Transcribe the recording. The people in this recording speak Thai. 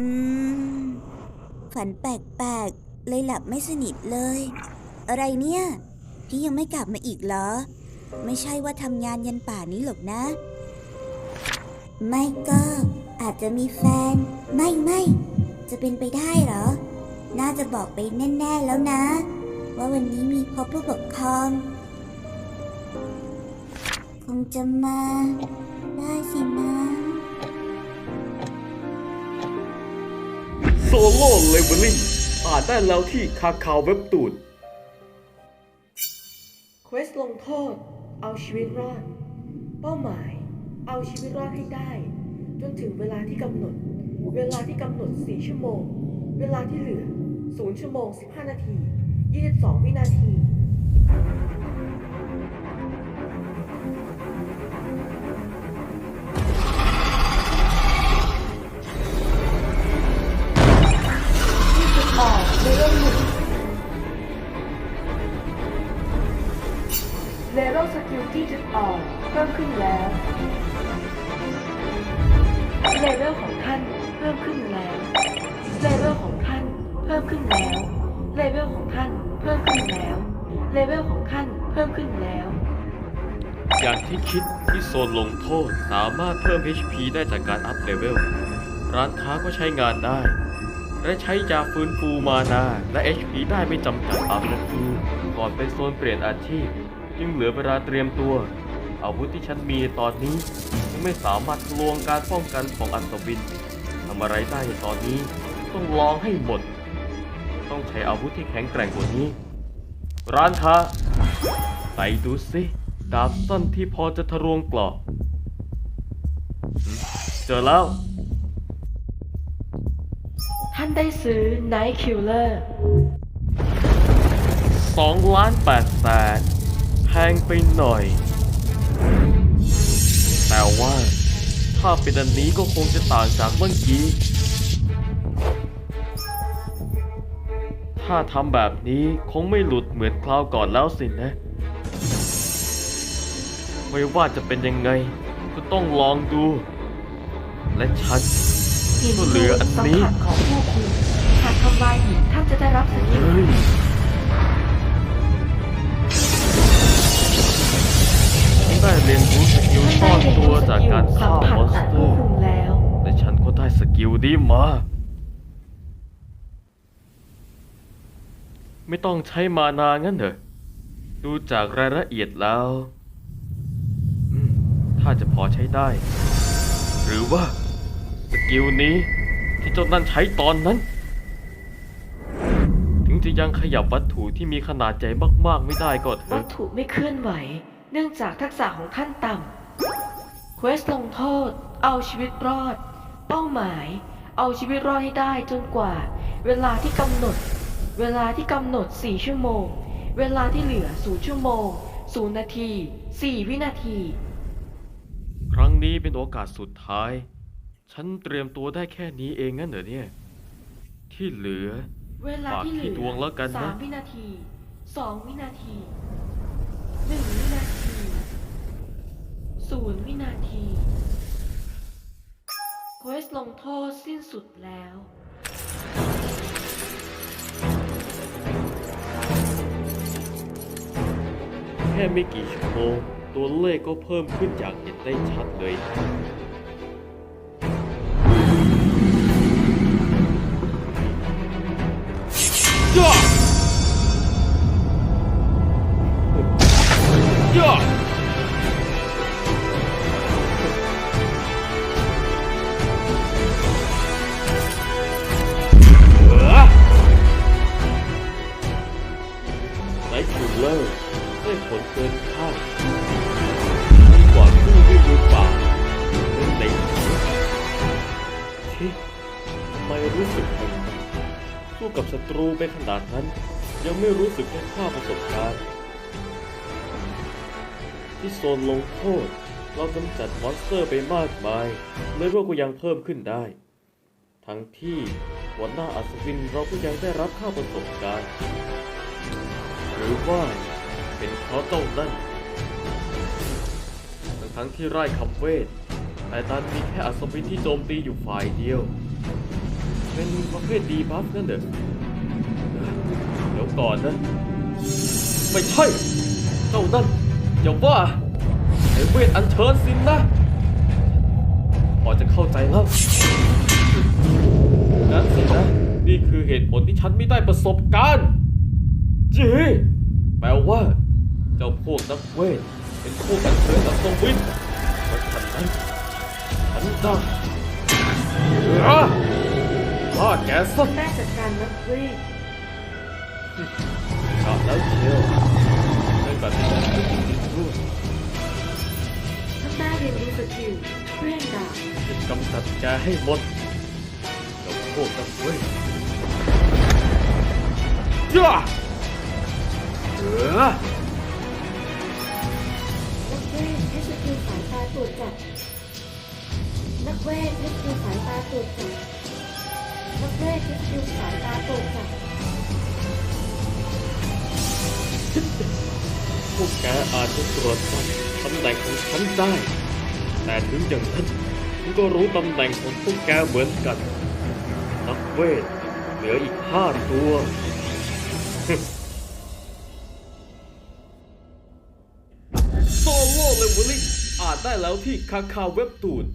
อืม ฝันแปลกๆ เลยหลับไม่สนิทเลย อะไรเนี่ย พี่ยังไม่กลับมาอีกเหรอ ไม่ใช่ว่าทำงานยันป่านี้หรอกนะ ไม่ก็อาจจะมีแฟน ไม่ไม่จะเป็นไปได้เหรอ น่าจะบอกไปแน่ๆแล้วนะ ว่าวันนี้มีพบผู้ปกครอง คงจะมาได้สินะ โซโล่เลเวลลิ่งอ่านได้แล้วที่คาคาวเว็บตูนเควสลงโทษ เอาชีวิตรอด เป้าหมาย เอาชีวิตรอดให้ได้ จนถึงเวลาที่กำหนด เวลาที่กำหนด 4 ชั่วโมง เวลาที่เหลือ 0 ชั่วโมง 15 นาที 22 วินาที ออกเพิ่มขึ้นแล้วเลเวลของท่านเพิ่มขึ้นแล้วเลเวลของท่านเพิ่มขึ้นแล้วเลเวลของท่านเพิ่มขึ้นแล้วเลเวลของท่านเพิ่มขึ้นแล้ว อย่างที่คิดที่โซนลงโทษสามารถเพิ่ม HP ได้จากการอัพเลเวล ร้านค้าก็ใช้งานได้ และใช้ยาฟื้นฟูมานาและ HP ได้ไม่จำกัดตามนาทีก่อนไปโซนเปลี่ยนอาชีพ จึงเหลือเวลาเตรียมตัว อาวุธที่ฉันมีตอนนี้ยังไม่สามารถทะลวงการป้องกันของอัศวินทำอะไรได้ในตอนนี้ต้องลองให้หมด ต้องใช้อาวุธที่แข็งแกร่งกว่านี้ ร้านค้าใส่ดูสิดาบสั้นที่พอจะทะลวงกรอบหืมเจอแล้ว ท่านได้ซื้อ Night Killer 2ล้าน8แสน แพงไปหน่อย แต่ว่า ถ้าเป็นอันนี้ก็คงจะต่างจากเมื่อกี้ ถ้าทำแบบนี้คงไม่หลุดเหมือนคราวก่อนแล้วสินะ ไม่ว่าจะเป็นยังไง ก็ต้องลองดู และฉันหินก็เหลืออันนี้สัมผัสของผู้คุณหากทำลายหินท่านจะได้รับสกิล รียนรู้สกิลซ่อนตัวจากการฆ่ามอนสเตอร์แล้วและฉันก็ได้สกิลนี้มา ไม่ต้องใช้มานานงั้นเหรอ ดูจากรายละเอียดแล้วอืมถ้าจะพอใช้ได้ หรือว่า สกิลนี้ที่เจ้านั่นใช้ตอนนั้น ถึงจะยังขยับวัตถุที่มีขนาดใหญ่มากๆไม่ได้ก็เถอะวัตถุไม่เคลื่อนไหว เนื่องจากทักษะของท่านต่ำเควสลงโทษ เอาชีวิตรอด เป้าหมาย เอาชีวิตรอดให้ได้จนกว่า เวลาที่กำหนด เวลาที่กำหนด 4 ชั่วโมง เวลาที่เหลือ 0 ชั่วโมง 0 นาที 4 วินาที ครั้งนี้เป็นโอกาสสุดท้าย ฉันเตรียมตัวได้แค่นี้เองงั้นเหรอเนี่ย ที่เหลือเวลาที่เหลืฝากที่ดวงแล้วกันนะสามวินาที สองวินาที หนึ่งวินาที ศู นย์วินาทีเควสลงโทษสิ้นสุดแล้วแค่ไม่กี่ชั่วโมงตัวเลขก็เพิ่มขึ้นอย่างเห็นได้ชัดเลยนะย่ ชิทำไมรู้สึกแปลกสู้กับศัตรูไปขนาดนั้น ยังไม่รู้สึกแค่ค่าประสบการณ์ ที่โซนลงโทษ เรากำจัดมอนสเตอร์ไปมากมายเลเวลก็ยังเพิ่มขึ้นได้ ทั้งที่หัวหน้าอัศวินเราก็ยังได้รับค่าประสบการณ์ หรือว่าเป็นเพราะเจ้านั่นทั้งทั้งที่ไร่คำเวท แต่ดันมีแค่อัศวินที่โจมตีอยู่ฝ่ายเดียว เป็นประเภทดีบัฟนั่นเด้อเดี๋ยวก่อนนะ ไม่ใช่ เจ้านั่นอย่าว่าไอ้เวทอันเชิญสินนะพอจะเข้าใจแล้วนั่นสินะ นี่คือเหตุผลที่ฉันไม่ได้ประสบการณ์จีแปลว่า เจ้าพวกนักเวทเป็นพวกอันเชิญอัศวินเพราะฉะนั้น ฉันจะอะฆ่าแกซะแม่จัดการนักเวทกะแล้วเชียวไม่ตัดสินใจจริงๆด้วยท่านแม่เรียนรู้สกิลเรื่องดาบจะกำจัดแกให้หมดเจ้าพวกนักเวทย่าเออนักเวทใช้สกิลสายตาตรวจจับ นักเวทใช้สกิลสายตาตรวจจับนักเวทใช้สกิลสายตาตรวจจับพวกแกอาจจะตรวจจับตำแหน่งของฉันได้ แต่ถึงอย่างนั้นฉันก็รู้ตำแหน่งของพวกแกเหมือนกัน นักเวทเหลืออีกห้าตัว โซโล่เลเวลลิ่งอ่านได้แล้วที่คาคาเว็บตูน